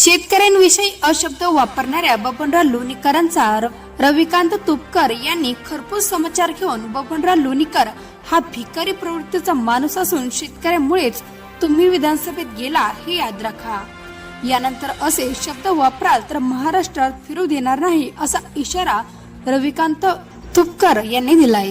शेतकऱ्यांविषयी अशब्द वापरणाऱ्या बबनराव लोणीकरांचा र- रविकांत तुपकर यांनी खरपूस समाचार घेऊन बबनराव लोणीकर हा भिकारी प्रवृत्तीचा माणूस असून शेतकऱ्यांमुळेच तुम्ही विधानसभेत गेला हे याद राखा. यानंतर असे शब्द वापराल तर महाराष्ट्रात फिरू देणार नाही असा इशारा रविकांत तुपकर यांनी दिलाय.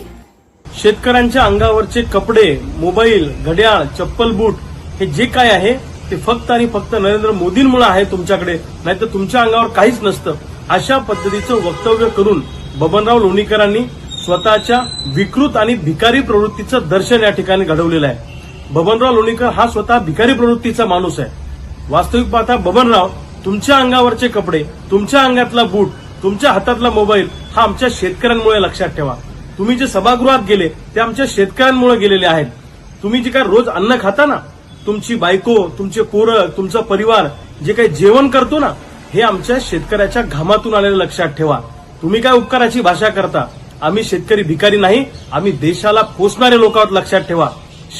शेतकऱ्यांच्या अंगावरचे कपडे मोबाईल घड्याळ चप्पल बूट हे जे काय आहे ते फक्त आणि फक्त नरेंद्र मोदींमुळे आहे तुमच्याकडे नाहीतर तुमच्या अंगावर काहीच नसतं. अशा पद्धतीचं वक्तव्य करून बबनराव लोणीकरांनी स्वतःच्या विकृत आणि भिकारी प्रवृत्तीचं दर्शन या ठिकाणी घडवलेलं आहे. बबनराव लोणीकर हा स्वतः भिकारी प्रवृत्तीचा माणूस आहे. वास्तविक पाहता बबनराव तुमच्या अंगावरचे कपडे तुमच्या अंगातला बूट तुमच्या हातातला मोबाईल हा आमच्या शेतकऱ्यांमुळे लक्षात ठेवा. तुम्ही जे सभागृहात गेले ते आमच्या शेतकऱ्यांमुळे गेलेले आहेत. तुम्ही जे काय रोज अन्न खाता ना तुमची बायको तुमचे पोरं तुमचा परिवार जे काही जेवण करतो ना हे आमच्या शेतकऱ्याच्या घामातून आलेलं लक्षात ठेवा. तुम्ही काय उपकाराची भाषा करता? आम्ही शेतकरी भिकारी नाही आम्ही देशाला पोचणारे लोक आहोत लक्षात ठेवा.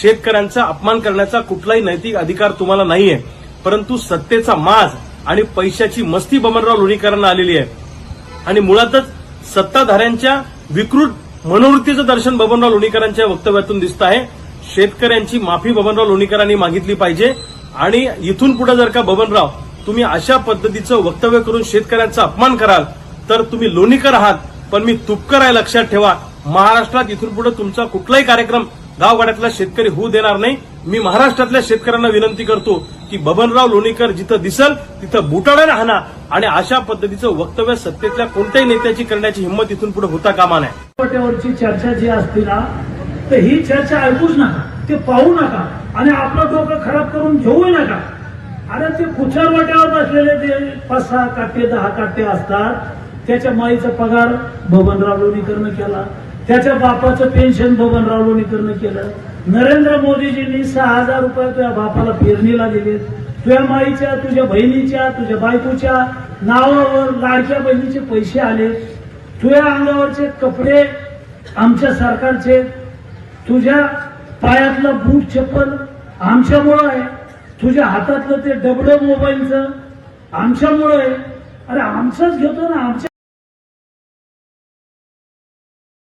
शेतकऱ्यांचा अपमान करण्याचा कुठलाही नैतिक अधिकार तुम्हाला नाहीये. परंतु सत्तेचा माज आणि पैशाची मस्ती बमनराव लोणीकरांना आलेली आहे. आणि मुळातच सत्ताधाऱ्यांच्या विकृत मनोवृत्तीचं दर्शन बबनराव लोणीकरांच्या वक्तव्यातून दिसत आहे. शेतकऱ्यांची माफी बबनराव लोणीकरांनी मागितली पाहिजे. आणि इथून पुढे जर का बबनराव तुम्ही अशा पद्धतीचं वक्तव्य करून शेतकऱ्यांचा अपमान कराल तर तुम्ही लोणीकर आहात. पण मी तुपकर आहे लक्षात ठेवा. महाराष्ट्रात इथून पुढे तुमचा कुठलाही कार्यक्रम गावगाड्यातला शेतकरी होऊ देणार नाही. मी महाराष्ट्रातल्या शेतकऱ्यांना विनंती करतो की बबनराव लोणीकर जिथं दिसल तिथं बुटाड्याने हाना. आणि अशा पद्धतीचं वक्तव्य सत्तेतल्या कोणत्याही नेत्याची करण्याची हिंमत इथून पुढे होता कामा नये. चर्चा जी असते ना तर ही चर्चा ऐकूच नका ते पाहू नका आणि आपलं डोकं खराब करून घेऊ नका. अरे ते कुचर वाट्यावर बसलेले ते पाच सहा काटे दहा काटे असतात. त्याच्या माईचा पगार बबनराव लोणीकरनं केला. त्याच्या बापाचं पेन्शन बबनराव लोणीकरनं केलं. नरेंद्र मोदीजींनी सहा हजार रुपये तुझ्या बापाला पेरणीला दिलेत. तुझ्या माईच्या तुझ्या बहिणीच्या तुझ्या बायकोच्या नावावर लाडक्या बहिणीचे पैसे आले तुझ्या अंगावरचे कपडे आमच्या सरकारचे तुझ्या पायातलं बूट चप्पल आमच्यामुळं आहे. तुझ्या हातातलं ते डबडं मोबाईलचं आमच्यामुळं आहे. अरे आमचंच घेतो ना आमच्या